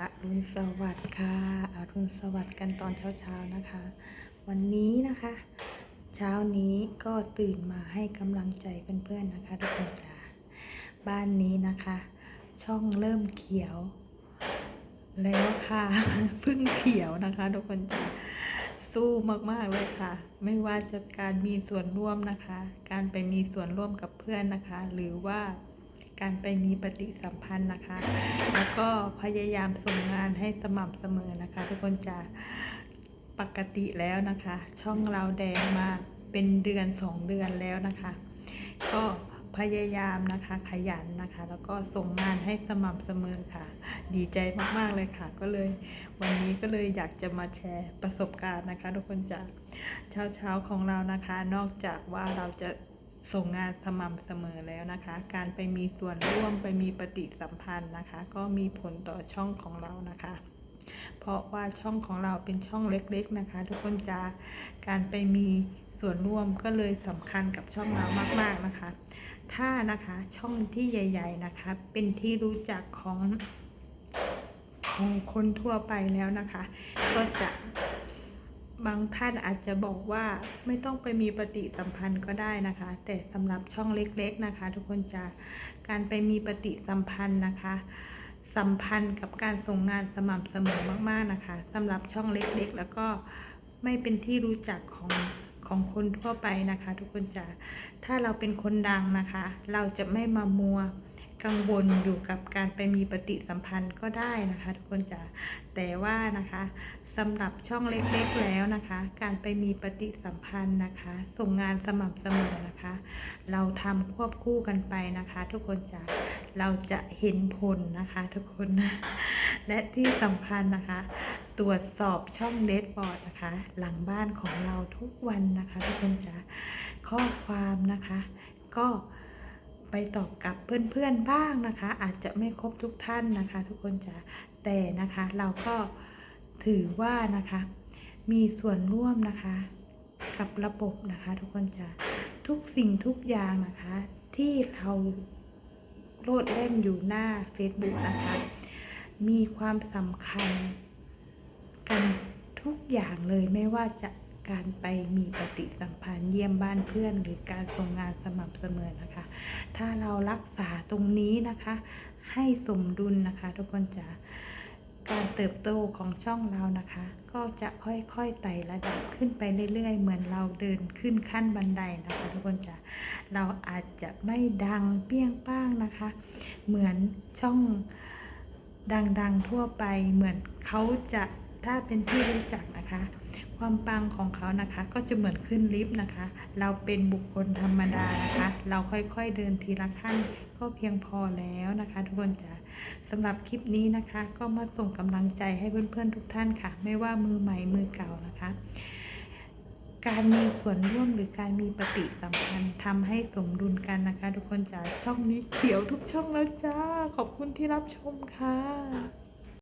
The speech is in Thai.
อรุณสวัสดิ์ค่ะอรุณสวัสดิ์กันตอนเช้าๆนะคะ วันนี้นะคะ เช้านี้ก็ตื่นมาให้กำลังใจเพื่อนๆนะคะทุกคนจ้าบ้านนี้นะคะ ช่องเริ่มเขียว แล้วค่ะเพึ่งเขียวนะคะ ทุกคนจ้าสู้มากๆเลยค่ะ ไม่ว่าจะการมีส่วนร่วมนะคะ การไปมีส่วนร่วมกับเพื่อนนะคะ หรือว่า การไปมีปฏิสัมพันธ์นะคะ แล้วก็พยายามส่งงานให้สม่ำเสมอนะคะ ทุกคนจะปกติแล้วนะคะ ช่องเราแดงมาเป็นเดือนสองเดือนแล้วนะคะ ก็พยายามนะคะขยันนะคะ แล้วก็ส่งงานให้สม่ำเสมอค่ะ ดีใจมากๆเลยค่ะ ก็เลยวันนี้ก็เลยอยากจะมาแชร์ประสบการณ์นะคะ ทุกคนจากเช้าเช้าๆของเรานะคะ นอกจากว่าเราจะ ส่งงานสม่ำเสมอแล้วนะคะ การไปมีส่วนร่วมไปมีปฏิสัมพันธ์นะคะ ก็มีผลต่อช่องของเรานะคะ เพราะว่าช่องของเราเป็นช่องเล็กๆนะคะ ทุกคนจะการไปมีส่วนร่วมก็เลยสำคัญกับช่องเรามาก ๆนะคะ ถ้านะคะช่องที่ใหญ่ ๆนะคะ เป็นที่รู้จักของของคนทั่วไปแล้วนะคะ ก็จะางท่านอาจจะบอกว่าไม่ต้องไปมีปฏิสัมพันธ์ก็ได้นะคะ แต่สำหรับช่องเล็ก ๆนะคะ ทุกคนจะการไปมีปฏิสัมพันธ์นะคะ สัมพันธ์กับการส่งงานสม่ำเสมอมากๆนะคะสำหรับช่องเล็กๆ แล้วก็ไม่เป็นที่รู้จักของของคนทั่วไปนะคะ ทุกคนจะถ้าเราเป็นคนดังนะคะ เราจะไม่มามัว กังวลอยู่กับการไปมีปฏิสัมพันธ์ก็ได้นะคะ ทุกคนจะแต่ว่านะคะสำหรับช่องเล็กๆแล้วนะคะ การไปมีปฏิสัมพันธ์นะคะ ส่งงานสม่ำเสมอนะคะ เราทำควบคู่กันไปนะคะ ทุกคนจะเราจะเห็นผลนะคะ ทุกคนนะและที่สำคัญนะคะ ตรวจสอบช่องเดสบอร์ดนะคะ หลังบ้านของเราทุกวันนะคะ ทุกคนจะข้อความนะคะ ก็ ไปตอบกับเพื่อนๆบ้างนะคะ อาจจะไม่ครบทุกท่านนะคะ ทุกคนจะแต่นะคะเราก็ถือว่านะคะ มีส่วนร่วมนะคะ กับระบบนะคะ ทุกคนจะทุกสิ่งทุกอย่างนะคะ ที่เราโลดเล่นอยู่หน้า Facebook นะคะ มีความสำคัญกันทุกอย่างเลยไม่ว่าจะ การไปมีปฏิสัมพันธ์เยี่ยมบ้านเพื่อน หรือการส่งงานสม่ำเสมอนะคะ ถ้าเรารักษาตรงนี้นะคะ ให้สมดุลนะคะ ทุกคนจะการเติบโตของช่องเรานะคะ ก็จะค่อยๆไต่ระดับขึ้นไปเรื่อยๆ เหมือนเราเดินขึ้นขั้นบันไดนะคะ ทุกคนจะเราอาจจะไม่ดังเปี้ยงป้างนะคะ เหมือนช่องดังๆทั่วไปเหมือนเขาจะถ้าเป็นที่รู้จักนะคะ ความปังของเขานะคะ ก็จะเหมือนขึ้นลิฟต์นะคะ เราเป็นบุคคลธรรมดานะคะ เราค่อยๆเดินทีละขั้นก็เพียงพอแล้วนะคะ ทุกคนจ๋าสำหรับคลิปนี้นะคะ ก็มาส่งกำลังใจให้เพื่อนๆทุกท่านค่ะ ไม่ว่ามือใหม่มือเก่านะคะ การมีส่วนร่วมหรือการมีปฏิสัมพันธ์ทำให้สมดุลกันนะคะ ทุกคนจ๋าช่องนี้เขียวทุกช่องแล้วจ้า ขอบคุณที่รับชมค่ะ